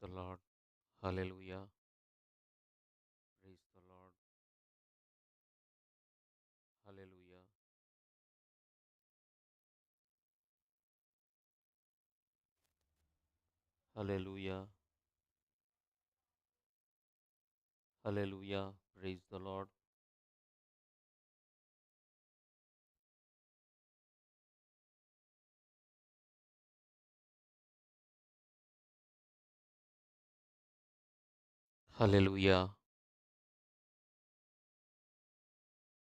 the Lord. Hallelujah. Praise the Lord. Hallelujah. Hallelujah. Hallelujah. Praise the Lord. Hallelujah.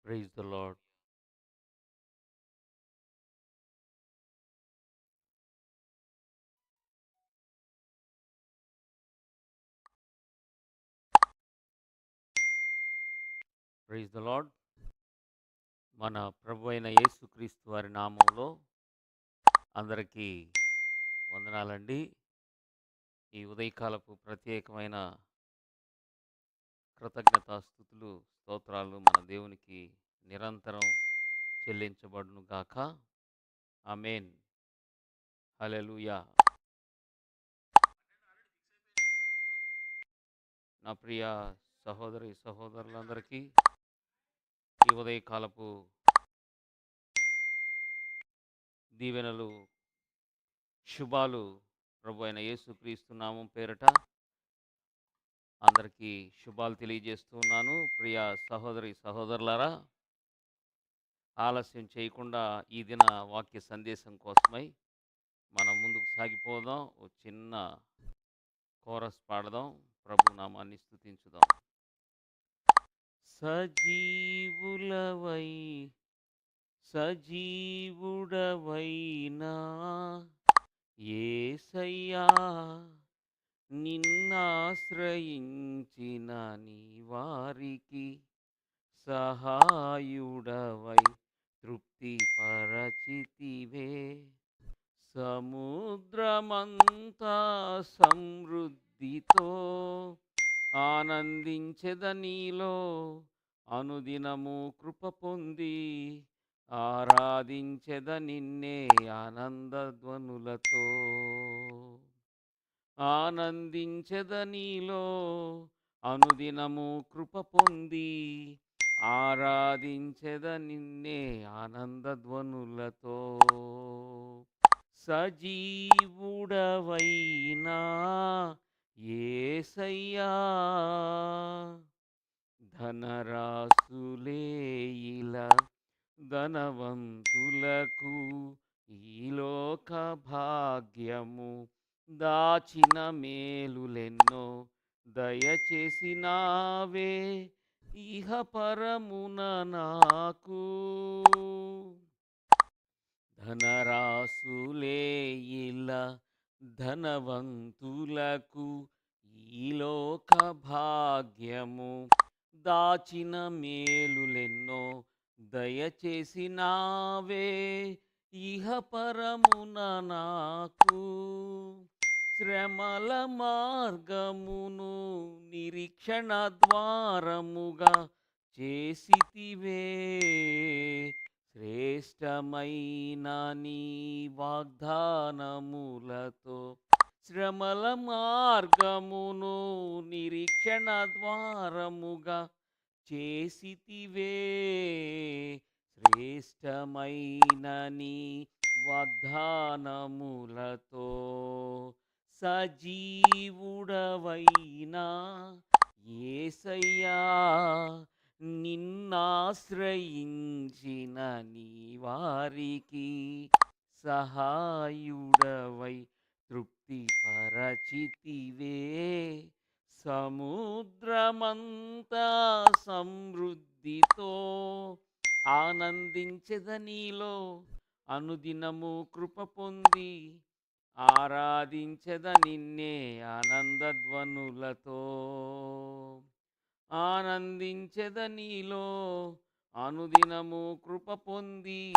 Praise the Lord. Praise the Lord మన ప్రభు అయిన యేసుక్రీస్తు వారి నామంలో అందరికీ వందనాలండి ఈ ఉదయకాలపు ప్రత్యేకమైన కృతజ్ఞతాస్థుతులు స్తోత్రాలు మన దేవునికి నిరంతరం చెల్లించబడును గాక. ఆమెన్. హలెలుయా నా ప్రియ సహోదరి సహోదరులందరికీ ఈ ఉదయకాలపు దీవెనలు శుభాలు ప్రభు అయిన యేసుక్రీస్తు నామం పేరట అందరికీ శుభాలు తెలియజేస్తున్నాను. ప్రియ సహోదరి సహోదరులారా ఆలస్యం చేయకుండా ఈ దిన వాక్య సందేశం కోసమై మనం ముందుకు సాగిపోదాం. ఓ చిన్న కోరస్ పాడదాం. ప్రభు నామాన్ని స్థుతించుదాం సజీవులవై సజీవుడవైనా ఏసయ్యా నిన్నాశ్రయించిన నీ వారికి సహాయుడవై తృప్తి పరచితివే సముద్రమంతా సమృద్ధితో ఆనందించెద నీలో అనుదినము కృప పొంది ఆరాధించెద నిన్నే ఆనందధ్వనులతో. ఆనందించెద నీలో అనుదినము కృప పొంది ఆరాధించెద నిన్నే ఆనందధ్వనులతో సజీవుడవైనా ఏసయ్యా ధనరాసులేయిల ధనవంతులకు ఈలోక భాగ్యము దాచిన మేలులెన్నో దయచేసినావే ఇహ పరమున నాకు. ధనరాసులేయిల ధనవంతులకు ఈలోక భాగ్యము. దాచిన మేలులెన్నో దయచేసినావే ఇహ పరమున నాకు. శ్రమల మార్గమును నిరీక్షణ ద్వారముగా చేసితివే. శ్రేష్టమైన నీ వాగ్దానములతో శ్రమల మార్గమును నిరీక్షణ ద్వారముగా చేసితివే. శ్రేష్టమైన నీ వాగ్దానములతో సజీవుడవైనా ఏసయ్యా నిన్నాశ్రయించిన నీ వారికి సహాయుడవై తృప్తి పరచితివే సముద్రమంతా సమృద్ధితో ఆనందించదనీలో అనుదినము కృప పొంది ఆరాధించద నిన్నే ఆనందధ్వనులతో. ఆనందించద నీలో అనుదినము కృప పొంది.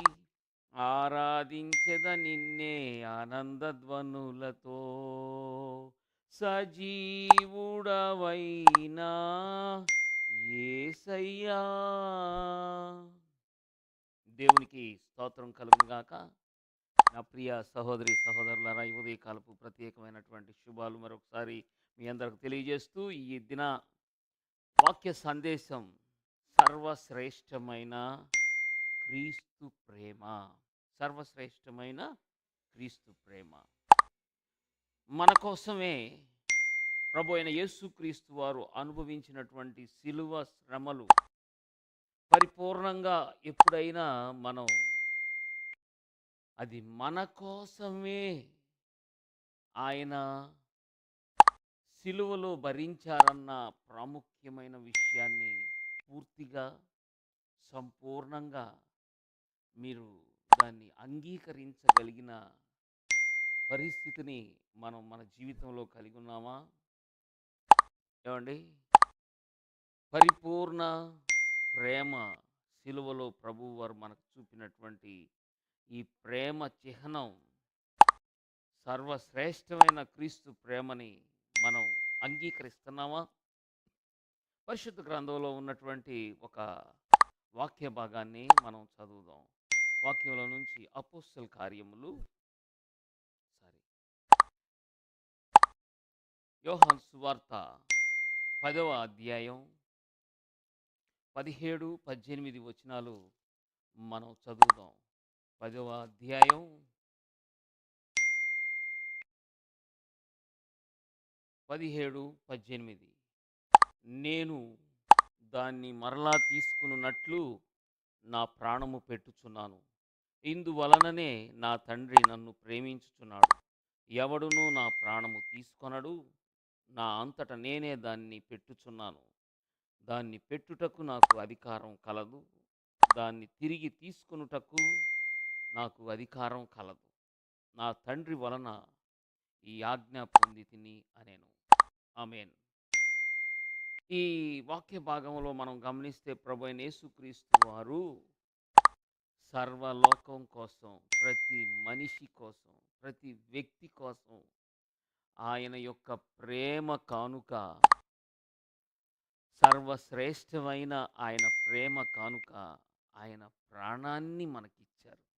ఆరాధించద నిన్నే ఆనందధ్వనులతో. సజీవుడవైనా ఏసయ్యా. దేవునికి స్తోత్రం కలుగుగాక నా ప్రియ సహోదరి సహోదరులారా ఈ ఉదయకాలపు ప్రత్యేకమైనటువంటి శుభాలు మరొకసారి మీ అందరికి తెలియజేస్తూ ఈ దిన వాక్య సందేశం సర్వశ్రేష్టమైన క్రీస్తు ప్రేమ. సర్వశ్రేష్టమైన క్రీస్తు ప్రేమ. మన కోసమే ప్రభు అయిన యేసుక్రీస్తు వారు అనుభవించినటువంటి శిలువ శ్రమలు పరిపూర్ణంగా ఎప్పుడైనా మనం అది మన కోసమే. ఆయన సిలువలో భరించారన్న ప్రాముఖ్యమైన విషయాన్ని పూర్తిగా సంపూర్ణంగా మీరు దాన్ని అంగీకరించగలిగిన పరిస్థితిని మనం మన జీవితంలో కలిగి ఉన్నామా? ఏమండి? పరిపూర్ణ ప్రేమ సిలువలో ప్రభువు వారు మనకు చూపినటువంటి ఈ ప్రేమ చిహ్నం సర్వశ్రేష్టమైన క్రీస్తు ప్రేమని మనం అంగీకరిస్తున్నామా? పరిశుద్ధ గ్రంథంలో ఉన్నటువంటి ఒక వాక్య భాగాన్ని మనం చదువుదాం. వాక్యంలో నుంచి అపోస్తల కార్యములు సారీ. యోహాన్ సువార్త పదవ అధ్యాయం పదిహేడు పద్దెనిమిది వచనాలు మనం చదువుదాం. పదవ అధ్యాయం. పదిహేడు పద్దెనిమిది. నేను దాన్ని మరలా తీసుకున్నట్లు నా ప్రాణము పెట్టుచున్నాను. ఇందువలననే నా తండ్రి నన్ను ప్రేమించుచున్నాడు. ఎవడునూ నా ప్రాణము తీసుకొనడు. నా అంతట నేనే దాన్ని పెట్టుచున్నాను. దాన్ని పెట్టుటకు నాకు అధికారం కలదు. దాన్ని తిరిగి తీసుకొనుటకు నాకు అధికారం కలదు. నా తండ్రి వలన ఈ ఆజ్ఞ పొంది తిని అనేను. ఆమెన్. ఈ వాక్య భాగంలో మనం గమనిస్తే ప్రభు యేసుక్రీస్తు వారు సర్వలోకం కోసం ప్రతి మనిషి కోసం ప్రతి వ్యక్తి కోసం ఆయన యొక్క ప్రేమ కానుక సర్వశ్రేష్టమైన ఆయన ప్రేమ కానుక ఆయన ప్రాణాన్ని మనకిచ్చారు.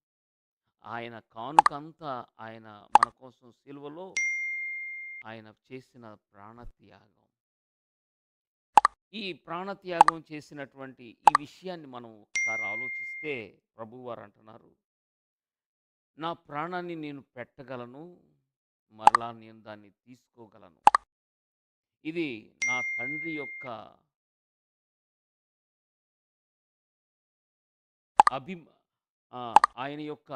ఆయన కానుకంతా ఆయన మన కోసం సిలువలో ఆయన చేసిన ప్రాణత్యాగం. ఈ ప్రాణత్యాగం చేసినటువంటి ఈ విషయాన్ని మనం ఒకసారి ఆలోచిస్తే ప్రభువారు అంటున్నారు నా ప్రాణాన్ని నేను పెట్టగలను మరలా నేను దాన్ని తీసుకోగలను. ఇది నా తండ్రి యొక్క అభి ఆయన యొక్క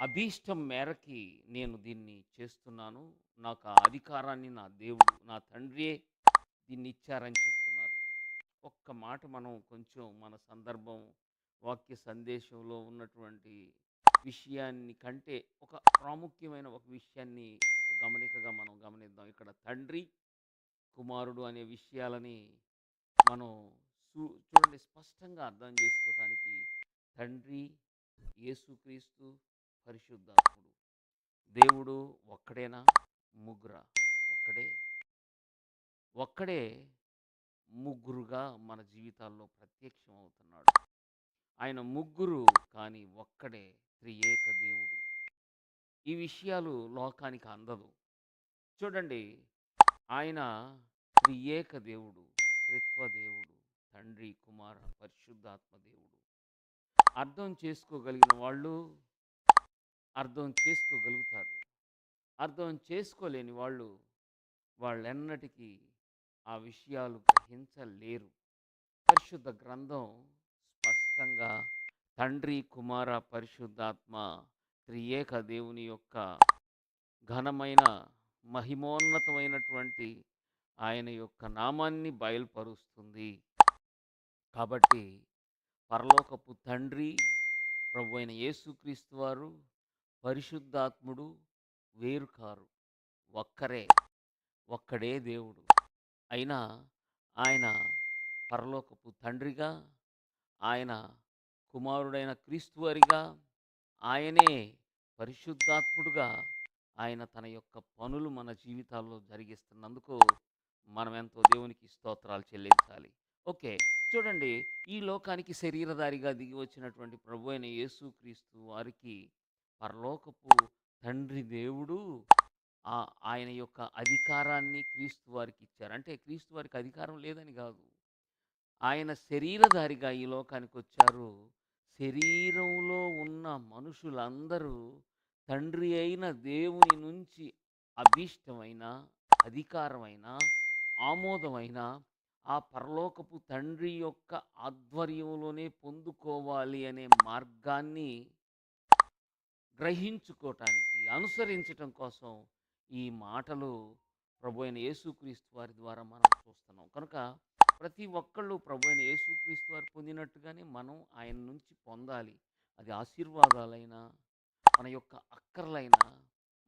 అభీష్టం మేరకి నేను దీన్ని చేస్తున్నాను. నాకు ఆ అధికారాన్ని నా దేవుడు నా తండ్రియే దీన్ని ఇచ్చారని చెప్తున్నారు. ఒక్క మాట మనం కొంచెం మన సందర్భం వాక్య సందేశంలో ఉన్నటువంటి విషయాన్ని కంటే ఒక ప్రాముఖ్యమైన ఒక విషయాన్ని ఒక గమనికగా మనం గమనిద్దాం. ఇక్కడ తండ్రి కుమారుడు అనే విషయాలని మనం చూ చూడండి స్పష్టంగా అర్థం చేసుకోవటానికి తండ్రి యేసుక్రీస్తు పరిశుద్ధాత్ముడు. దేవుడు ఒక్కడేనా? ముగ్గురా? ఒక్కడే? ఒక్కడే ముగ్గురుగా మన జీవితాల్లో ప్రత్యక్షం అవుతున్నాడు ఆయన ముగ్గురు కానీ ఒక్కడే త్రియేక దేవుడు. ఈ విషయాలు లోకానికి అందదు. చూడండి ఆయన త్రియేక దేవుడు త్రిత్వ దేవుడు తండ్రి కుమార పరిశుద్ధాత్మ దేవుడు. అర్థం చేసుకోగలిగిన వాళ్ళు అర్థం చేసుకోగలుగుతారు. అర్థం చేసుకోలేని వాళ్ళు వాళ్ళెన్నటికీ ఆ విషయాలు గ్రహించలేరు. పరిశుద్ధ గ్రంథం స్పష్టంగా తండ్రి కుమార పరిశుద్ధాత్మ త్రియేక దేవుని యొక్క ఘనమైన మహిమోన్నతమైనటువంటి ఆయన యొక్క నామాన్ని బయలుపరుస్తుంది. కాబట్టి పరలోకపు తండ్రి ప్రభు అయిన యేసుక్రీస్తు వారు పరిశుద్ధాత్ముడు వేరు కారు. ఒక్కరే. ఒక్కడే దేవుడు. అయినా ఆయన పరలోకపు తండ్రిగా ఆయన కుమారుడైన క్రీస్తువారిగా ఆయనే పరిశుద్ధాత్ముడుగా ఆయన తన యొక్క పనులు మన జీవితాల్లో జరిగిస్తున్నందుకు మనం ఎంతో దేవునికి స్తోత్రాలు చెల్లించాలి. ఓకే. చూడండి ఈ లోకానికి శరీరధారిగా దిగి వచ్చినటువంటి ప్రభు అయిన యేసుక్రీస్తు వారికి పరలోకపు తండ్రి దేవుడు ఆ ఆయన యొక్క అధికారాన్ని క్రీస్తు వారికి ఇచ్చారు. అంటే క్రీస్తు వారికి అధికారం లేదని కాదు. ఆయన శరీరధారిగా ఈ లోకానికి వచ్చారు. శరీరంలో ఉన్న మనుషులందరూ తండ్రి అయిన దేవుని నుంచి అభీష్టమైన అధికారమైన ఆమోదమైన ఆ పరలోకపు తండ్రి యొక్క ఆధ్వర్యంలోనే పొందుకోవాలి అనే మార్గాన్ని గ్రహించుకోవటానికి అనుసరించటం కోసం ఈ మాటలు ప్రభు అయిన యేసుక్రీస్తు వారి ద్వారా మనం చూస్తున్నాం. కనుక ప్రతి ఒక్కళ్ళు ప్రభు అయిన యేసుక్రీస్తు వారు పొందినట్టుగానే మనం ఆయన నుంచి పొందాలి. అది ఆశీర్వాదాలైనా మన యొక్క అక్కర్లైనా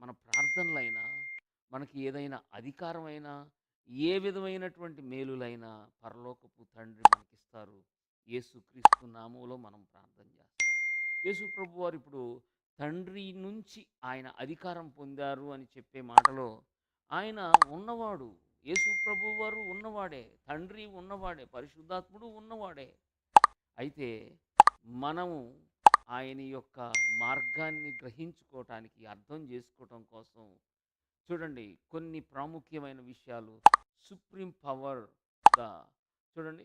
మన ప్రార్థనలైనా మనకి ఏదైనా అధికారమైనా ఏ విధమైనటువంటి మేలులైనా పరలోకపు తండ్రి మనకిస్తారు. యేసుక్రీస్తు నామంలో మనం ప్రార్థన చేస్తాం. యేసు ప్రభు వారు ఇప్పుడు తండ్రి నుంచి ఆయన అధికారం పొందారు అని చెప్పే మాటలో ఆయన ఉన్నవాడు యేసు ప్రభు వారు ఉన్నవాడే తండ్రి ఉన్నవాడే పరిశుద్ధాత్ముడు ఉన్నవాడే. అయితే మనము ఆయన యొక్క మార్గాన్ని గ్రహించుకోవటానికి అర్థం చేసుకోవటం కోసం చూడండి కొన్ని ప్రాముఖ్యమైన విషయాలు. సుప్రీం పవర్ ద చూడండి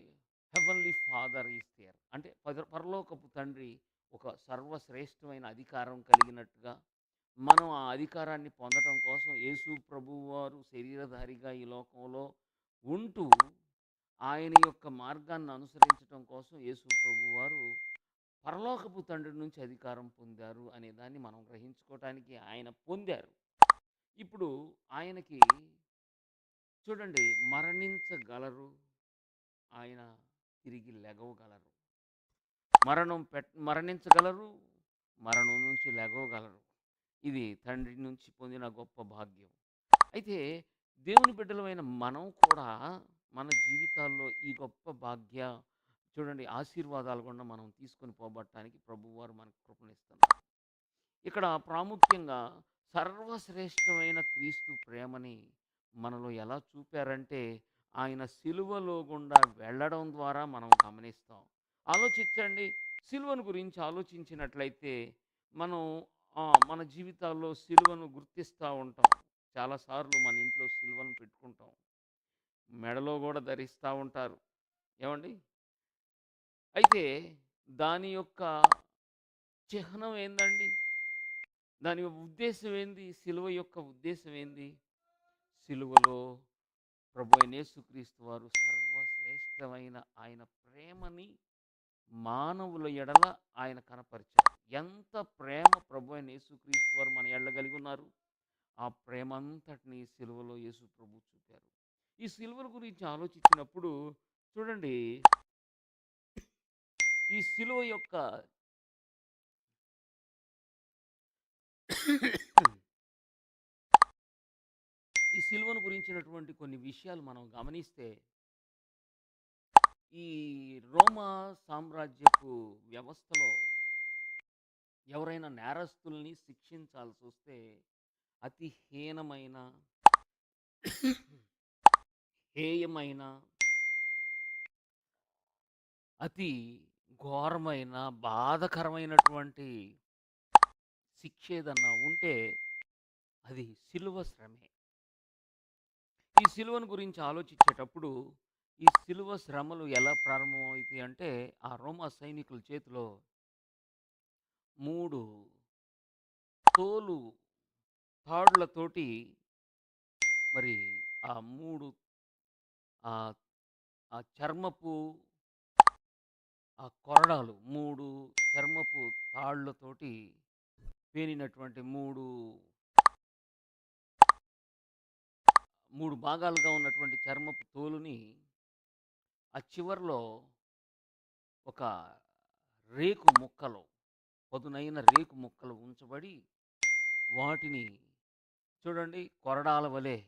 హెవెన్లీ ఫాదర్ ఈస్ దేర్. అంటే పద- పరలోకపు తండ్రి ఒక సర్వశ్రేష్టమైన అధికారం కలిగినట్టుగా మనం ఆ అధికారాన్ని పొందటం కోసం యేసు ప్రభువు వారు శరీరధారిగా ఈ లోకంలో ఉంటూ ఆయన యొక్క మార్గాన్ని అనుసరించడం కోసం యేసు ప్రభు వారు పరలోకపు తండ్రి నుంచి అధికారం పొందారు అనే దాన్ని మనం గ్రహించుకోవటానికి ఆయన పొందారు. ఇప్పుడు ఆయనకి చూడండి మరణించగలరు ఆయన తిరిగి లెగవగలరు. మరణం పెట్ మరణించగలరు మరణం నుంచి లెగవగలరు. ఇది తండ్రి నుంచి పొందిన గొప్ప భాగ్యం. అయితే దేవుని బిడ్డలమైన మనం కూడా మన జీవితాల్లో ఈ గొప్ప భాగ్య చూడండి ఆశీర్వాదాలు కూడా మనం తీసుకొని పోబట్టడానికి ప్రభువారు మనకు కృపణిస్తున్నారు ఇక్కడ ప్రాముఖ్యంగా సర్వశ్రేష్టమైన క్రీస్తు ప్రేమని మనలో ఎలా చూపారంటే ఆయన సిలువలో గుండా వెళ్ళడం ద్వారా మనం గమనిస్తాం. ఆలోచించండి. సిలువను గురించి ఆలోచించినట్లయితే మనం మన జీవితాల్లో సిలువను గుర్తిస్తూ ఉంటాం. చాలాసార్లు మన ఇంట్లో సిలువను పెట్టుకుంటాం. మెడలో కూడా ధరిస్తూ ఉంటారు. ఏమండి? అయితే దాని యొక్క చిహ్నం ఏందండి? దాని ఉద్దేశం ఏంది? సిలువ యొక్క ఉద్దేశం ఏంది? సిలువలో ప్రభు అయిన యేసుక్రీస్తు వారు సర్వశ్రేష్టమైన ఆయన ప్రేమని మానవుల ఎడల ఆయన కనపరిచారు ఎంత ప్రేమ ప్రభు అయిన యేసుక్రీస్తు వారు మన ఎడల కలిగి ఉన్నారు. ఆ ప్రేమ అంతటిని సిలువలో యేసు ప్రభు చూపారు. ఈ సిలువల గురించి ఆలోచించినప్పుడు చూడండి. ఈ సిలువ యొక్క ఈ సిలువను గురించినటువంటి కొన్ని విషయాలు మనం గమనిస్తే ఈ రోమా సామ్రాజ్యపు వ్యవస్థలో ఎవరైనా నేరస్తుల్ని శిక్షించాల్సి వస్తే అతి హీనమైన హేయమైన అతి ఘోరమైన బాధకరమైనటువంటి శిక్ష ఏదన్నా ఉంటే అది సిలువ శ్రమే. ఈ సిలువను గురించి ఆలోచించేటప్పుడు ఈ సిలువ శ్రమలు ఎలా ప్రారంభమవుతాయి అంటే ఆ రోమా సైనికుల చేతిలో మూడు తోలు తాడులతోటి మరి ఆ మూడు ఆ ఆ చర్మపు ఆ కొరడాలు మూడు చర్మపు తాళ్ళతోటి పేనినటువంటి మూడు మూడు భాగాలుగా ఉన్నటువంటి చర్మపు తోలుని ఆ చివర్లో ఒక రేకు ముక్కలో పదునైన రేకు ముక్కలు ఉంచబడి వాటిని చూడండి కొరడాల వలె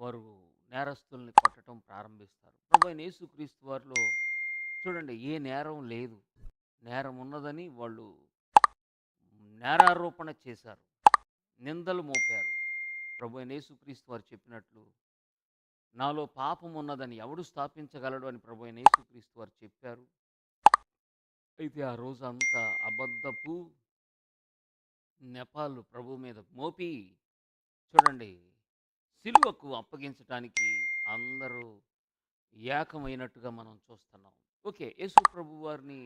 వారు నేరస్తుల్ని కొట్టడం ప్రారంభిస్తారు. ప్రభు యేసుక్రీస్తు వారిలో చూడండి ఏ నేరం లేదు. నేరం ఉన్నదని వాళ్ళు నేరారోపణ చేశారు. నిందలు మోపారు. ప్రభు యేసుక్రీస్తు వారు చెప్పినట్లు నాలో పాపం ఉన్నదని ఎవడు స్థాపించగలడు అని ప్రభు అయిన యేసుక్రీస్తు వారు చెప్పారు. అయితే ఆ రోజు అంతా అబద్ధపు నెపాల్ ప్రభు మీద మోపి చూడండి సిలువకు అప్పగించటానికి అందరూ ఏకమైనట్టుగా మనం చూస్తున్నాం. ఓకే యేసు ప్రభు వారిని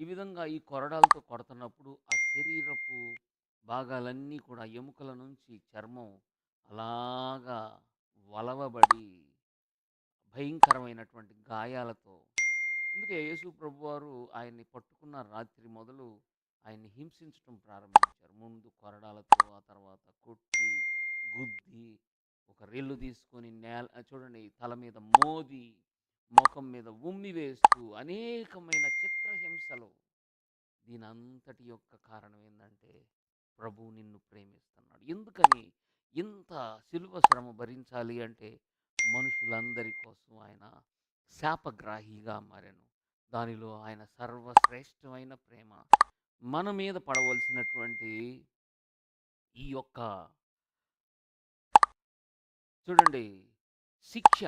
ఈ విధంగా ఈ కొరడాలతో కొడుతున్నప్పుడు ఆ శరీరపు భాగాలన్నీ కూడా ఎముకల నుంచి చర్మం అలాగా వలవబడి భయంకరమైనటువంటి గాయాలతో. అందుకే యేసు ప్రభు వారు ఆయన్ని పట్టుకున్న రాత్రి మొదలు ఆయన్ని హింసించడం ప్రారంభించారు. ముందు కొరడాలతో ఆ తర్వాత కొట్టి గుద్ది ఒక రెల్లు తీసుకొని నేల చూడండి తల మీద మోది ముఖం మీద ఉమ్మి వేస్తూ అనేకమైన చిత్రహింసలు. దీని అంతటి యొక్క కారణం ఏంటంటే ప్రభు నిన్ను ప్రేమిస్తున్నాడు. ఎందుకని ఇంత శిలువ శ్రమ భరించాలి అంటే మనుషులందరి కోసం ఆయన శాపగ్రాహిగా మారాను. దానిలో ఆయన సర్వశ్రేష్టమైన ప్రేమ. మన మీద పడవలసినటువంటి ఈ యొక్క చూడండి శిక్ష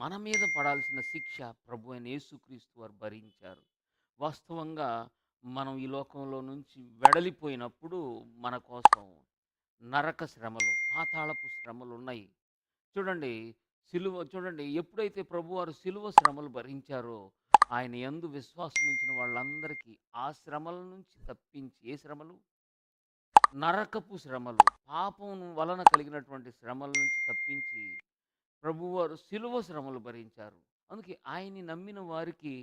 మన మీద పడాల్సిన శిక్ష ప్రభు అయిన యేసుక్రీస్తు వారు భరించారు. వాస్తవంగా మనం ఈ లోకంలో నుంచి వెడలిపోయినప్పుడు మన కోసం నరక శ్రమలు పాతాళపు శ్రమలు ఉన్నాయి చూడండి సిలువ చూడండి ఎప్పుడైతే ప్రభువారు సిలువ శ్రమలు భరించారో ఆయన ఎందు విశ్వాసం ఉంచిన వాళ్ళందరికీ ఆ శ్రమల నుంచి తప్పించి ఏ శ్రమలు? నరకపు శ్రమలు పాపం వలన కలిగినటువంటి శ్రమల నుంచి తప్పించి ప్రభువారు సిలువ శ్రమలు భరించారు. అందుకే ఆయన్ని నమ్మిన వారికి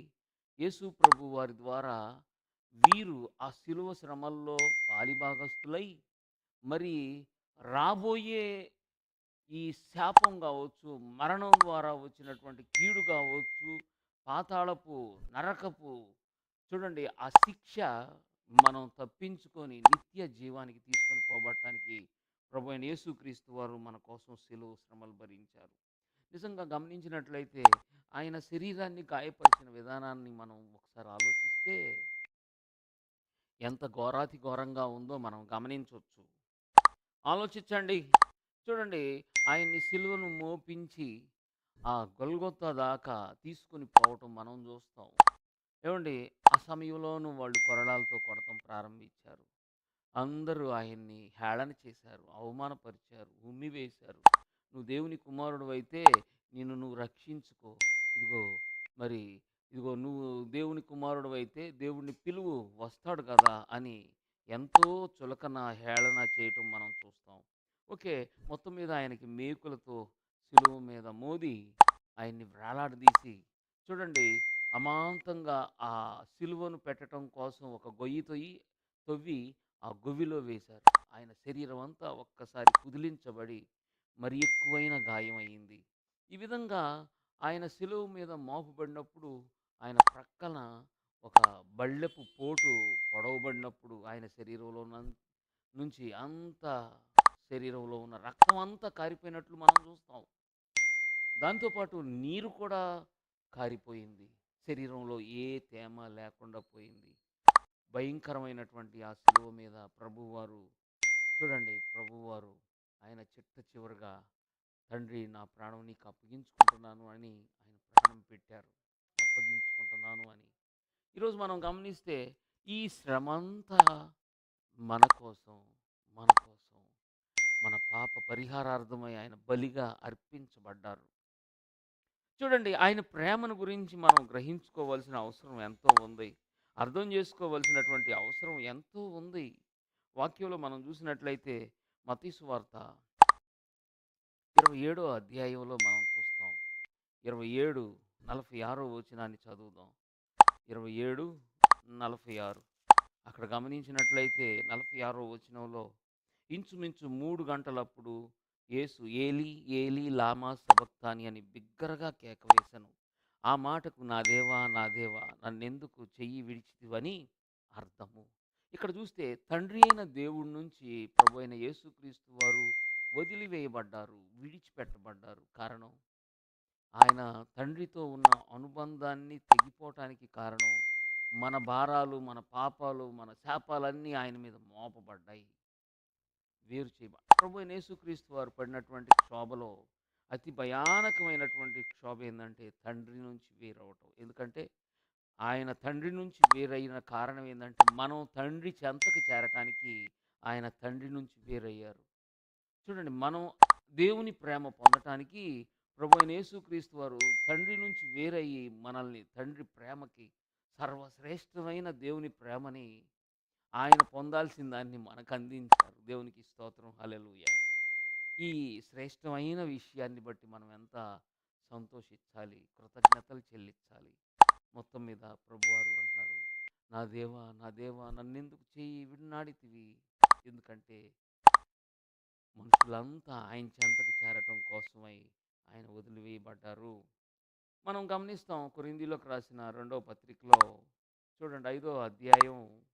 యేసు ప్రభు వారి ద్వారా వీరు ఆ సిలువ శ్రమల్లో పాలిభాగస్తులై మరి రాబోయే ఈ శాపం కావచ్చు మరణం ద్వారా వచ్చినటువంటి కీడు కావచ్చు పాతాళపు నరకపు చూడండి ఆ శిక్ష మనం తప్పించుకొని నిత్య జీవానికి తీసుకొని పోబట్టడానికి ప్రభు అయిన యేసుక్రీస్తు వారు మన కోసం సెలవు శ్రమలు భరించారు. నిజంగా గమనించినట్లయితే ఆయన శరీరాన్ని గాయపరిచిన విధానాన్ని మనం ఒకసారి ఆలోచిస్తే ఎంత ఘోరాతి ఘోరంగా ఉందో మనం గమనించవచ్చు ఆలోచించండి. చూడండి ఆయన్ని సిలువను మోపించి ఆ గొల్గొత్త దాకా తీసుకుని పోవటం మనం చూస్తాం. ఏమండి ఆ సమయంలోనూ వాళ్ళు కొరడాలతో కొడటం ప్రారంభించారు. అందరూ ఆయన్ని హేళన చేశారు అవమానపరిచారు ఉమ్మి వేశారు. నువ్వు దేవుని కుమారుడు అయితే నిన్ను నువ్వు రక్షించుకో. ఇదిగో మరి ఇదిగో నువ్వు దేవుని కుమారుడు అయితే దేవుడిని పిలువు వస్తాడు కదా అని ఎంతో చులకన హేళన చేయటం మనం చూస్తాం. ఓకే. మొత్తం మీద ఆయనకి మేకులతో సిలువ మీద మోది ఆయన్ని వేలాడదీసి చూడండి అమాంతంగా ఆ సిలువను పెట్టడం కోసం ఒక గొయ్యి తొయ్యి తొవ్వి ఆ గొవ్విలో వేశారు. ఆయన శరీరం అంతా ఒక్కసారి కుదిలించబడి మరి ఎక్కువైన గాయం అయింది. ఈ విధంగా ఆయన సిలువ మీద మోపబడినప్పుడు ఆయన ప్రక్కన ఒక బళ్ళెపు పోటు పొడవబడినప్పుడు ఆయన శరీరంలో నుంచి అంత శరీరంలో ఉన్న రక్తం అంతా కారిపోయినట్లు మనం చూస్తాం. దాంతోపాటు నీరు కూడా కారిపోయింది. శరీరంలో ఏ తేమ లేకుండా పోయింది. భయంకరమైనటువంటి ఆ శిలువ మీద ప్రభువారు చూడండి ప్రభువారు ఆయన చిట్ట చివరిగా తండ్రి నా ప్రాణం నీకు అప్పగించుకుంటున్నాను అని ఆయన ప్రాణం పెట్టారు. అప్పగించుకుంటున్నాను అని. ఈరోజు మనం గమనిస్తే ఈ శ్రమంతా మన కోసం మన కోసం. మన పాప పరిహారార్థమై ఆయన బలిగా అర్పించబడ్డారు. చూడండి ఆయన ప్రేమను గురించి మనం గ్రహించుకోవాల్సిన అవసరం ఎంతో ఉంది. అర్థం చేసుకోవాల్సినటువంటి అవసరం ఎంతో ఉంది. వాక్యంలో మనం చూసినట్లయితే మతీసు వార్త ఇరవై ఏడో అధ్యాయంలో మనం చూస్తాం. ఇరవై ఏడు నలభై ఆరో వచనాన్ని చదువుదాం. ఇరవై ఏడు నలభై ఆరు. అక్కడ గమనించినట్లయితే నలభై ఆరో వచనంలో ఇంచుమించు మూడు గంటలప్పుడు యేసు ఏలి ఏలి లామా సబక్తాని అని బిగ్గరగా కేక వేశాను. ఆ మాటకు నా దేవా నా దేవా నన్నెందుకు చెయ్యి విడిచితివని అర్థము. ఇక్కడ చూస్తే తండ్రి అయిన దేవుడి నుంచి ప్రభు అయిన యేసుక్రీస్తు వారు వదిలివేయబడ్డారు విడిచిపెట్టబడ్డారు. కారణం? ఆయన తండ్రితో ఉన్న అనుబంధాన్ని తెగిపోవటానికి కారణం మన భారాలు మన పాపాలు మన శాపాలన్నీ ఆయన మీద మోపబడ్డాయి. వేరు చేయబ ప్రభు యేసుక్రీస్తు వారు పడినటువంటి క్షోభలో అతి భయానకమైనటువంటి క్షోభ ఏంటంటే తండ్రి నుంచి వేరవటం. ఎందుకంటే ఆయన తండ్రి నుంచి వేరైన కారణం ఏంటంటే మనం తండ్రి చెంతకు చేరటానికి ఆయన తండ్రి నుంచి వేరయ్యారు. చూడండి మనం దేవుని ప్రేమ పొందటానికి ప్రభు యేసుక్రీస్తు వారు తండ్రి నుంచి వేరయ్యి మనల్ని తండ్రి ప్రేమకి సర్వశ్రేష్టమైన దేవుని ప్రేమని ఆయన పొందాల్సిన దాన్ని మనకు అందించారు దేవునికి స్తోత్రం. హల్లెలూయా. ఈ శ్రేష్టమైన విషయాన్ని బట్టి మనం ఎంత సంతోషించాలి కృతజ్ఞతలు చెల్లించాలి. మొత్తం మీద ప్రభువారు అంటున్నారు నా దేవా నా దేవా నన్నెందుకు చెయ్యి విడినాడితివి? ఎందుకంటే మనుషులంతా ఆయన చెంతకు చేరటం కోసమై ఆయన వదిలివేయబడ్డారు. మనం గమనిస్తాం కొరిందీలోకి రాసిన రెండవ పత్రికలో చూడండి ఐదో అధ్యాయం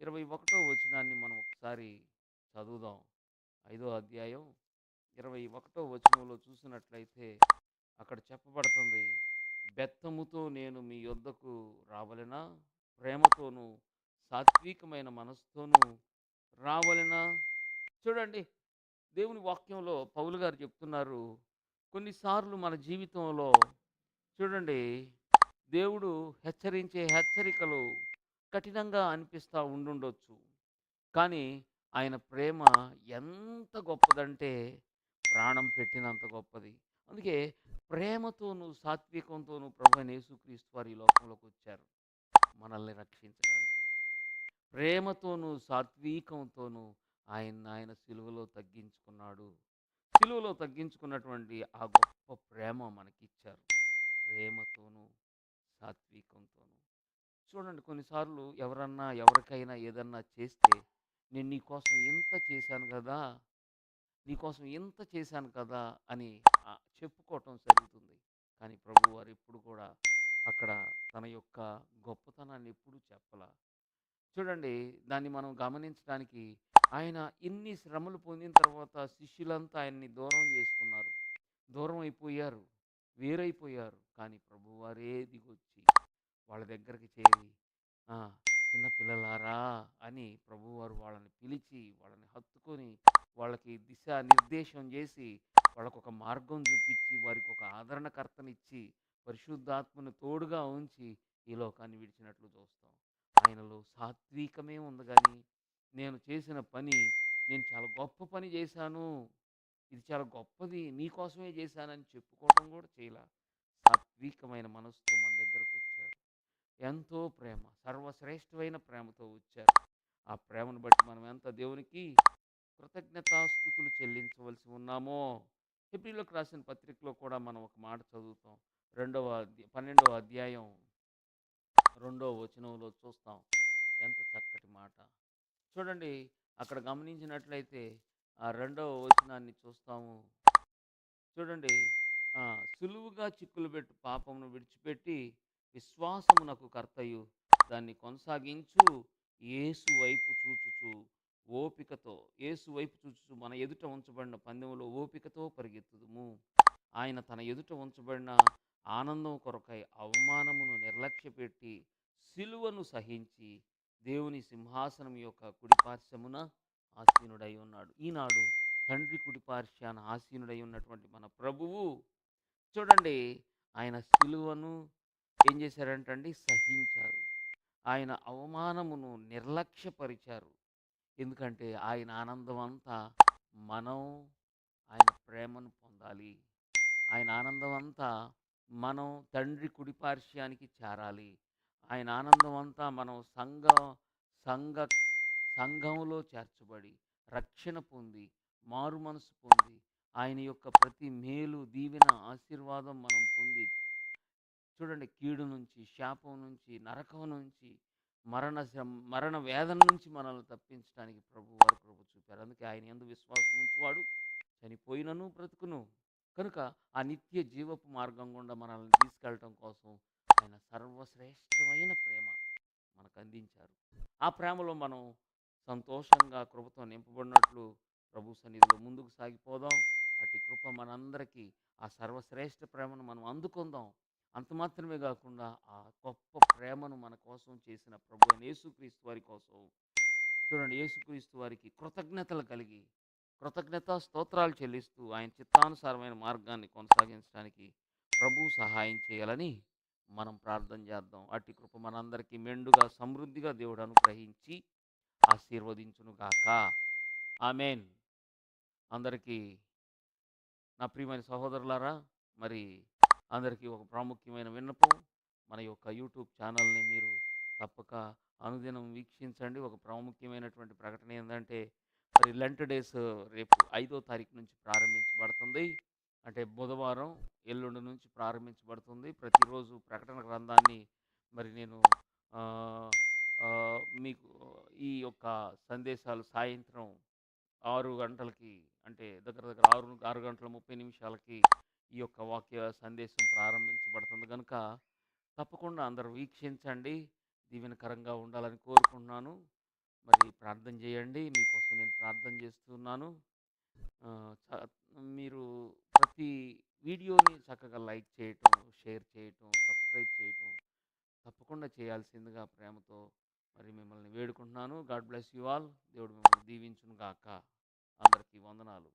ఇరవై ఒకటో వచనాన్ని మనం ఒకసారి చదువుదాం. ఐదో అధ్యాయం ఇరవై ఒకటో వచనంలో చూసినట్లయితే అక్కడ చెప్పబడుతుంది బెత్తముతో నేను మీ యొద్దకు రావలెనా? ప్రేమతోనూ సాత్వికమైన మనసుతోనూ రావలెనా? చూడండి దేవుని వాక్యంలో పౌలు గారు చెప్తున్నారు కొన్నిసార్లు మన జీవితంలో చూడండి దేవుడు హెచ్చరించే హెచ్చరికలు కఠినంగా అనిపిస్తూ ఉండుండొచ్చు. కానీ ఆయన ప్రేమ ఎంత గొప్పదంటే ప్రాణం పెట్టినంత గొప్పది. అందుకే ప్రేమతోనూ సాత్వికంతోనూ ప్రభు అయిన యేసుక్రీస్తు వారు ఈ లోకంలోకి వచ్చారు మనల్ని రక్షించడానికి. ప్రేమతోనూ సాత్వికంతోనూ ఆయన ఆయన సిలువలో తగ్గించుకున్నాడు. సిలువలో తగ్గించుకున్నటువంటి ఆ గొప్ప ప్రేమ మనకిచ్చారు. ప్రేమతోనూ సాత్వికంతోనూ. చూడండి కొన్నిసార్లు ఎవరన్నా ఎవరికైనా ఏదన్నా చేస్తే నేను నీకోసం ఇంత చేశాను కదా నీకోసం ఇంత చేశాను కదా అని చెప్పుకోవటం జరుగుతుంది. కానీ ప్రభు వారు ఎప్పుడు కూడా అక్కడ తన యొక్క గొప్పతనాన్ని ఎప్పుడు చెప్పలా. చూడండి దాన్ని మనం గమనించడానికి ఆయన ఇన్ని శ్రమలు పొందిన తర్వాత శిష్యులంతా ఆయన్ని దూరం చేసుకున్నారు. దూరం అయిపోయారు వేరైపోయారు. కానీ ప్రభువారే దిగొచ్చి వాళ్ళ దగ్గరికి చేరి చిన్నపిల్లలారా చిన్న పిల్లలారా అని ప్రభువారు వాళ్ళని పిలిచి వాళ్ళని హత్తుకొని వాళ్ళకి దిశ నిర్దేశం చేసి వాళ్ళకు ఒక మార్గం చూపించి వారికి ఒక ఆదరణకర్తనిచ్చి పరిశుద్ధాత్మను తోడుగా ఉంచి ఈ లోకాన్ని విడిచినట్లు చూస్తాం. ఆయనలో సాత్వికమే ఉంది కానీ నేను చేసిన పని నేను చాలా గొప్ప పని చేశాను ఇది చాలా గొప్పది నీకోసమే చేశానని చెప్పుకోవడం కూడా చేయాల. సాత్వికమైన మనసుతో మన దగ్గరకు ఎంతో ప్రేమ సర్వశ్రేష్టమైన ప్రేమతో వచ్చారు ఆ ప్రేమను బట్టి మనం ఎంత దేవునికి కృతజ్ఞతాస్థుతులు చెల్లించవలసి ఉన్నామో ఏప్రిల్లోకి రాసిన పత్రికలో కూడా మనం ఒక మాట చదువుతాం. రెండవ అధ్య- పన్నెండవ అధ్యాయం రెండవ వచనంలో చూస్తాం. ఎంత చక్కటి మాట. చూడండి అక్కడ గమనించినట్లయితే ఆ రెండవ వచనాన్ని చూస్తాము. చూడండి సులువుగా చిక్కులు పెట్టు పాపమును విడిచిపెట్టి విశ్వాసమునకు కర్తయు. దాన్ని కొనసాగించు. ఏసు వైపు చూచుచు. ఓపికతో. ఏసు వైపు చూచుచు. మన ఎదుట ఉంచబడిన పందెంలో ఓపికతో పరిగెత్తుదుము. ఆయన తన ఎదుట ఉంచబడిన ఆనందం కొరకై అవమానమును నిర్లక్ష్యపెట్టి సిలువను సహించి దేవుని సింహాసనం యొక్క కుడిపార్శ్వమున ఆసీనుడై ఉన్నాడు. ఈనాడు తండ్రి కుడిపార్శ్వాన ఆసీనుడై ఉన్నటువంటి మన ప్రభువు. చూడండి ఆయన సిలువను ఏం చేశారంటండి? సహించారు. ఆయన అవమానమును నిర్లక్ష్యపరిచారు. ఎందుకంటే ఆయన ఆనందం అంతా మనం ఆయన ప్రేమను పొందాలి. ఆయన ఆనందం అంతా మనం తండ్రి కుడిపార్శ్యానికి చేరాలి. ఆయన ఆనందం అంతా మనం సంఘ సంఘ సంఘంలో చేర్చబడి రక్షణ పొంది మారు మనసు పొంది ఆయన యొక్క ప్రతి మేలు దీవెన ఆశీర్వాదం మనం పొంది చూడండి కీడు నుంచి శాపం నుంచి నరకం నుంచి మరణ మరణ వేదన నుంచి మనల్ని తప్పించడానికి ప్రభు వారు కృప చూపారు. అందుకే ఆయన ఎందు విశ్వాసం ఉంచువాడు చనిపోయినను బ్రతుకును. కనుక ఆ నిత్య జీవపు మార్గం గుండా మనల్ని తీసుకెళ్ళటం కోసం ఆయన సర్వశ్రేష్టమైన ప్రేమ మనకు అందించారు. ఆ ప్రేమలో మనం సంతోషంగా కృపతో నింపబడినట్లు ప్రభు సన్నిధిలో ముందుకు సాగిపోదాం. అట్టి కృప మనందరికీ ఆ సర్వశ్రేష్ఠ ప్రేమను మనం అందుకుందాం. అంత మాత్రమే కాకుండా ఆ గొప్ప ప్రేమను మన కోసం చేసిన ప్రభు అయిన యేసుక్రీస్తు వారి కోసం. చూడండి యేసుక్రీస్తు వారికి కృతజ్ఞతలు కలిగి కృతజ్ఞత స్తోత్రాలు చెల్లిస్తూ ఆయన చిత్తానుసారమైన మార్గాన్ని కొనసాగించడానికి ప్రభు సహాయం చేయాలని మనం ప్రార్థన చేద్దాం. అట్టి కృప మనందరికీ మెండుగా సమృద్ధిగా దేవుడు అనుగ్రహించి ఆశీర్వదించునుగాక. ఆమెన్. అందరికీ నా ప్రియమైన సహోదరులారా మరి అందరికీ ఒక ప్రాముఖ్యమైన విన్నపం. మన యొక్క యూట్యూబ్ ఛానల్ని మీరు తప్పక అనుదినం వీక్షించండి. ఒక ప్రాముఖ్యమైనటువంటి ప్రకటన ఏంటంటే మరి లెంట్ డేస్ రేపు ఐదో తారీఖు నుంచి ప్రారంభించబడుతుంది. అంటే బుధవారం ఎల్లుండి నుంచి ప్రారంభించబడుతుంది. ప్రతిరోజు ప్రకటన గ్రంథాన్ని మరి నేను మీకు ఈ యొక్క సందేశాలు సాయంత్రం ఆరు గంటలకి అంటే దగ్గర దగ్గర ఆరు ఆరు గంటల ముప్పై నిమిషాలకి ఈ యొక్క వాక్య సందేశం ప్రారంభించబడుతుంది కనుక తప్పకుండా అందరూ వీక్షించండి. దీవెనకరంగా ఉండాలని కోరుకుంటున్నాను. మరి ప్రార్థన చేయండి. మీకోసం నేను ప్రార్థన చేస్తున్నాను. మీరు ప్రతి వీడియోని చక్కగా లైక్ చేయటం షేర్ చేయటం సబ్స్క్రైబ్ చేయటం తప్పకుండా చేయాల్సిందిగా ప్రేమతో మరి మిమ్మల్ని వేడుకుంటున్నాను. God bless you all. దేవుడు మిమ్మల్ని దీవించును గాక అందరికీ వందనాలు.